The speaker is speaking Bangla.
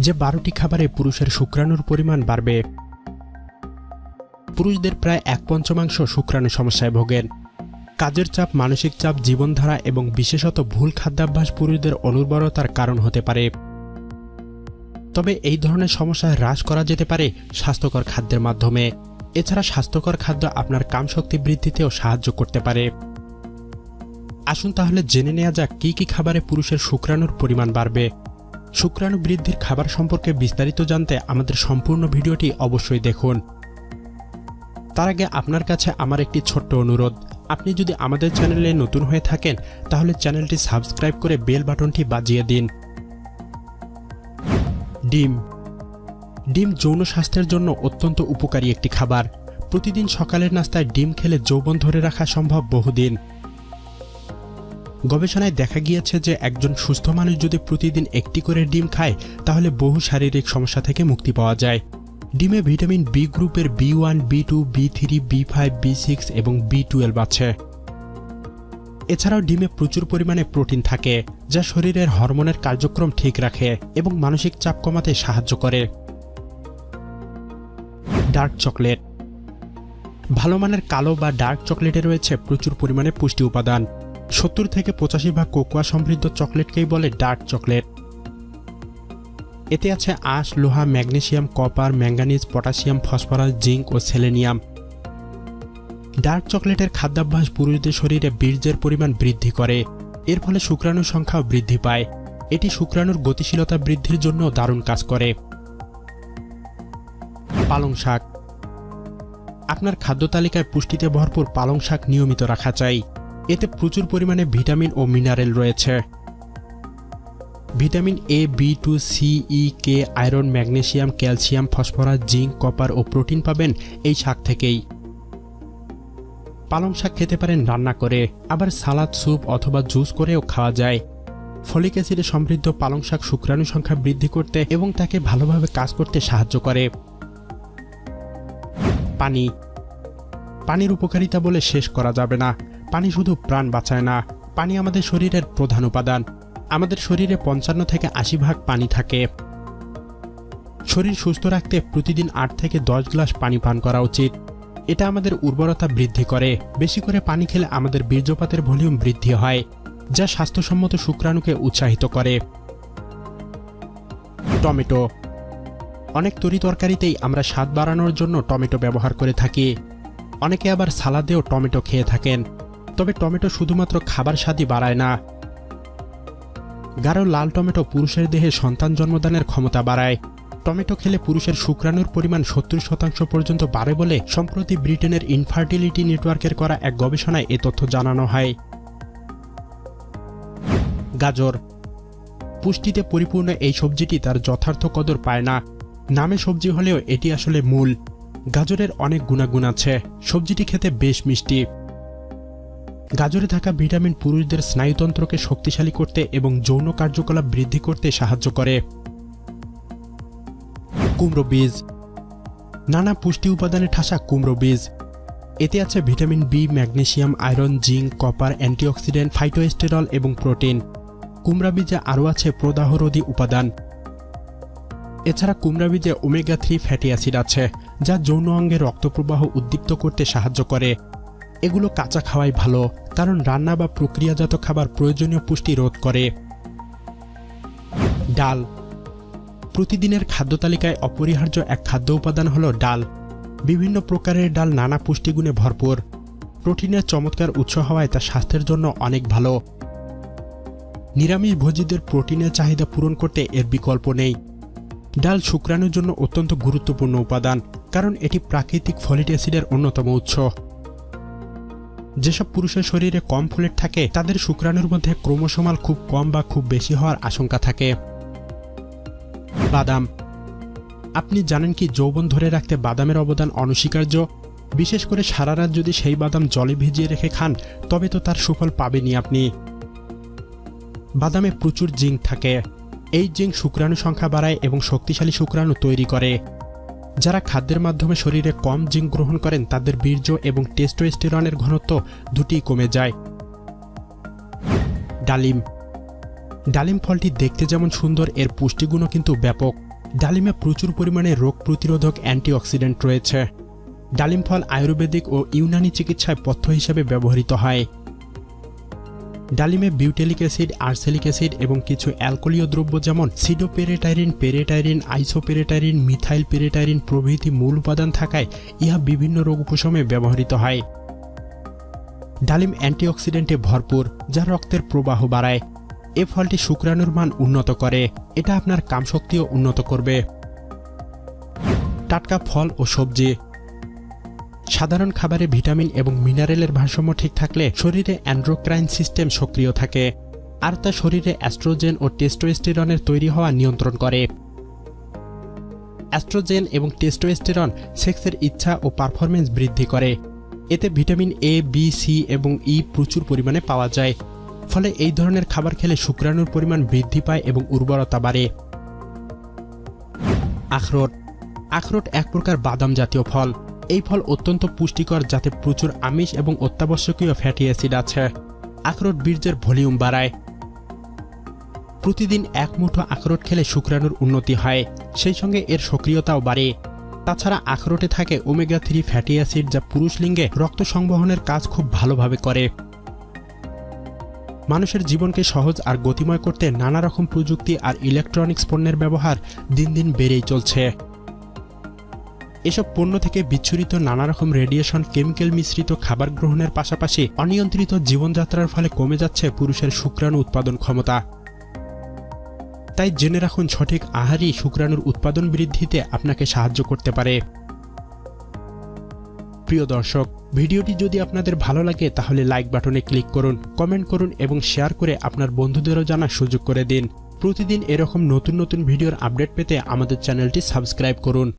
যে বারোটি খাবারে পুরুষের শুক্রাণুর পরিমাণ বাড়বে। পুরুষদের প্রায় এক পঞ্চমাংশ শুক্রাণু সমস্যায় ভোগেন। কাজের চাপ, মানসিক চাপ, জীবনধারা এবং বিশেষত ভুল খাদ্যাভ্যাস পুরুষদের অনুর্বরতার কারণ হতে পারে। তবে এই ধরনের সমস্যা হ্রাস করা যেতে পারে স্বাস্থ্যকর খাদ্যের মাধ্যমে। এছাড়া স্বাস্থ্যকর খাদ্য আপনার কামশক্তি বৃদ্ধিতেও সাহায্য করতে পারে। আসুন তাহলে জেনে নেওয়া যাক কী কী খাবারে পুরুষের শুক্রাণুর পরিমাণ বাড়বে। শুক্রাণু বৃদ্ধির খাবার সম্পর্কে বিস্তারিত জানতে আমাদের সম্পূর্ণ ভিডিওটি অবশ্যই দেখুন। তার আগে আপনার কাছে আমার একটি ছোট্ট অনুরোধ। আপনি যদি আমাদের চ্যানেলে নতুন হয়ে থাকেন, তাহলে চ্যানেলটি সাবস্ক্রাইব করে বেল বাটনটি বাজিয়ে দিন। ডিম। ডিম যৌন স্বাস্থ্যের জন্য অত্যন্ত উপকারী একটি খাবার। প্রতিদিন সকালের নাস্তায় ডিম খেলে যৌবন ধরে রাখা সম্ভব বহুদিন। গবেষণায় দেখা গিয়েছে যে একজন সুস্থ মানুষ যদি প্রতিদিন একটি করে ডিম খায়, তাহলে বহু শারীরিক সমস্যা থেকে মুক্তি পাওয়া যায়। ডিমে ভিটামিন বি গ্রুপের B one B two B three B five B six এবং বি টুয়েলভ আছে। এছাড়াও ডিমে প্রচুর পরিমাণে প্রোটিন থাকে, যা শরীরের হরমোনের কার্যক্রম ঠিক রাখে এবং মানসিক চাপ কমাতে সাহায্য করে। Dark chocolate. ভালো মানের কালো বা ডার্ক চকলেটে রয়েছে প্রচুর পরিমাণে পুষ্টি উপাদান। সত্তর থেকে পঁচাশি ভাগ কোকোয়া সমৃদ্ধ চকলেটকেই বলে ডার্ক চকলেট। এতে আছে আঁশ, লোহা, magnesium, copper, manganese, potassium, phosphorus, zinc ও সেলেনিয়াম। ডার্ক চকলেটের খাদ্যাভ্যাস পুরুষদের শরীরে বীর্যের পরিমাণ বৃদ্ধি করে। এর ফলে শুক্রাণুর সংখ্যাও বৃদ্ধি পায়। এটি শুক্রাণুর গতিশীলতা বৃদ্ধির জন্য দারুণ কাজ করে। পালং শাক। আপনার খাদ্য তালিকায় পুষ্টিতে ভরপুর পালং শাক নিয়মিত রাখা চাই। এতে প্রচুর পরিমাণে ভিটামিন ও মিনারেল রয়েছে। Vitamin A B two C E K iron, magnesium, calcium, phosphorus, zinc, copper O protein পাবেন এই শাক থেকেই। পালং শাক খেতে পারেন রান্না করে, আবার সালাদ, স্যুপ অথবা জুস করেও খাওয়া যায়। ফলিক অ্যাসিডে সমৃদ্ধ পালং শাক শুক্রাণু সংখ্যা বৃদ্ধি করতে এবং তাকে ভালোভাবে কাজ করতে সাহায্য করে। পানি। পানির উপকারিতা বলে শেষ করা যাবে না। পানি শুধু প্রাণ বাঁচায় না, পানি আমাদের শরীরের প্রধান উপাদান। আমাদের শরীরে পঞ্চান্ন থেকে আশি ভাগ পানি থাকে। শরীর সুস্থ রাখতে প্রতিদিন আট থেকে দশ গ্লাস পানি পান করা উচিত। এটা আমাদের উর্বরতা বৃদ্ধি করে। বেশি করে পানি খেলে আমাদের বীর্যপাতের ভলিউম বৃদ্ধি হয়, যা স্বাস্থ্যসম্মত শুক্রাণুকে উৎসাহিত করে। টমেটো। অনেক তরি তরকারিতেই আমরা স্বাদ বাড়ানোর জন্য টমেটো ব্যবহার করে থাকি। অনেকে আবার সালাদেও টমেটো খেয়ে থাকেন। তবে টমেটো শুধুমাত্র খাবার স্বাদই বাড়ায় না। গাঢ় লাল টমেটো পুরুষের দেহে সন্তান জন্মদানের ক্ষমতা বাড়ায়। টমেটো খেলে পুরুষের শুক্রাণুর পরিমাণ সত্তর শতাংশ পর্যন্ত বাড়ে বলে সম্প্রতি ব্রিটেনের ইনফার্টিলিটি নেটওয়ার্কের করা এক গবেষণায় এ তথ্য জানানো হয়। গাজর পুষ্টিতে পরিপূর্ণ এই সবজিটি তার যথার্থ কদর পায় না। নামে সবজি হলেও এটি আসলে মূল। গাজরের অনেক গুণাগুণ আছে। সবজিটি খেতে বেশ মিষ্টি। গাজরে থাকা ভিটামিন পুরুষদের স্নায়ুতন্ত্রকে শক্তিশালী করতে এবং যৌন কার্যকলাপ বৃদ্ধি করতে সাহায্য করে। কুমড়ো বীজ। নানা পুষ্টি উপাদানে ঠাসা কুমড়ো বীজ। এতে আছে vitamin B, magnesium, iron, zinc, copper, antioxidant phytosterol এবং প্রোটিন। কুমড়া বীজে আরও আছে প্রদাহরোধী উপাদান। এছাড়া কুমড়া বীজে ওমেগা থ্রি ফ্যাটি অ্যাসিড আছে, যা যৌন অঙ্গে রক্তপ্রবাহ উদ্দীপ্ত করতে সাহায্য করে। এগুলো কাঁচা খাওয়াই ভালো, কারণ রান্না বা প্রক্রিয়াজাত খাবার প্রয়োজনীয় পুষ্টি রোধ করে। ডাল। প্রতিদিনের খাদ্য তালিকায় অপরিহার্য এক খাদ্য উপাদান হল ডাল। বিভিন্ন প্রকারের ডাল নানা পুষ্টিগুণে ভরপুর। প্রোটিনের চমৎকার উৎস হওয়ায় তা স্বাস্থ্যের জন্য অনেক ভালো। নিরামিষ ভোজীদের প্রোটিনের চাহিদা পূরণ করতে এর বিকল্প নেই। ডাল শুক্রাণুর জন্য অত্যন্ত গুরুত্বপূর্ণ উপাদান, কারণ এটি প্রাকৃতিক ফলিক অ্যাসিডের অন্যতম উৎস। যেসব পুরুষের শরীরে কম ফোলেট থাকে, তাদের শুক্রাণুর মধ্যে ক্রমশমাল খুব কম বা খুব বেশি হওয়ার আশঙ্কা থাকে। বাদাম। আপনি জানেন কি যৌবন ধরে রাখতে বাদামের অবদান অনস্বীকার্য? বিশেষ করে সারা রাত যদি সেই বাদাম জলে ভিজিয়ে রেখে খান, তবে তো তার সুফল পাবেনই আপনি। বাদামে প্রচুর জিঙ্ক থাকে। এই জিঙ্ক শুক্রাণু সংখ্যা বাড়ায় এবং শক্তিশালী শুক্রাণু তৈরি করে। যারা খাদ্যের মাধ্যমে শরীরে কম জিঙ্ক গ্রহণ করেন, তাদের বীর্য এবং টেস্টোস্টেরনের ঘনত্ব দুটিই কমে যায়। ডালিম। ডালিম ফলটি দেখতে যেমন সুন্দর, এর পুষ্টিগুণও কিন্তু ব্যাপক। ডালিমে প্রচুর পরিমাণে রোগ প্রতিরোধক অ্যান্টিঅক্সিডেন্ট রয়েছে। ডালিম ফল আয়ুর্বেদিক ও ইউনানি চিকিৎসায় পথ্য হিসেবে ব্যবহৃত হয়। ডালিমে বিউটেলিক অ্যাসিড আর্সেলিক অ্যাসিড এবং কিছু অ্যালকোলীয় দ্রব্য যেমন সিডোপেরেটাইরিন, পেরেটাইরিন, আইসোপেরেটাইরিন মিথাইল পেরেটাইরিন প্রভৃতি মূল উপাদান থাকায় ইহা বিভিন্ন রোগ উপশমে ব্যবহৃত হয়। ডালিম অ্যান্টিঅক্সিডেন্টে ভরপুর, যা রক্তের প্রবাহ বাড়ায়। এ ফলটি শুক্রাণুর মান উন্নত করে। এটা আপনার কামশক্তিও উন্নত করবে। টাটকা ফল ও সবজি। সাধারণ খাবারে ভিটামিন এবং মিনারেলের ভারসাম্য ঠিক থাকলে শরীরে অ্যান্ড্রোক্রাইন সিস্টেম সক্রিয় থাকে, আর তা শরীরে অ্যাস্ট্রোজেন ও টেস্টোস্টেরনের তৈরি হওয়া নিয়ন্ত্রণ করে। অ্যাস্ট্রোজেন এবং টেস্টোস্টেরন সেক্সের ইচ্ছা ও পারফরমেন্স বৃদ্ধি করে। এতে ভিটামিন এ বি সি এবং ই প্রচুর পরিমাণে পাওয়া যায়, ফলে এই ধরনের খাবার খেলে শুক্রাণুর পরিমাণ বৃদ্ধি পায় এবং উর্বরতা বাড়ে। আখরোট। আখরোট এক প্রকার বাদাম জাতীয় ফল। এই ফল অত্যন্ত পুষ্টিকর যাতে প্রচুর আমিষ এবং অত্যাবশ্যকীয় ফ্যাটি অ্যাসিড আছে। আখরোট বীর্যের ভলিউম বাড়ায়। প্রতিদিন এক মুঠো আখরোট খেলে শুক্রাণুর উন্নতি হয়, সেই সঙ্গে এর সক্রিয়তাও বাড়ে। তাছাড়া আখরোটে থাকে ওমেগা থ্রি ফ্যাটি অ্যাসিড যা পুরুষ লিঙ্গে রক্ত সংবহনের কাজ খুব ভালোভাবে করে। মানুষের জীবনকে সহজ আর গতিময় করতে নানা রকম প্রযুক্তি আর ইলেকট্রনিক্স পণ্যের ব্যবহার দিন দিন বেড়েই চলছে। এসব পণ্য থেকে বিচ্ছুরিত নানা রকম রেডিয়েশন, কেমিক্যাল মিশ্রিত খাবার গ্রহণের পাশাপাশি অনিয়ন্ত্রিত জীবনযাত্রার ফলে কমে যাচ্ছে পুরুষের শুক্রাণু উৎপাদন ক্ষমতা। তাই জেনে রাখুন সঠিক আহারই শুক্রাণুর উৎপাদন বৃদ্ধিতে আপনাকে সাহায্য করতে পারে। প্রিয় দর্শক, ভিডিওটি যদি আপনাদের ভালো লাগে, তাহলে লাইক বাটনে ক্লিক করুন কমেন্ট করুন এবং শেয়ার করে আপনার বন্ধুদেরও জানার সুযোগ করে দিন। প্রতিদিন এরকম নতুন নতুন ভিডিওর আপডেট পেতে আমাদের চ্যানেলটি সাবস্ক্রাইব করুন।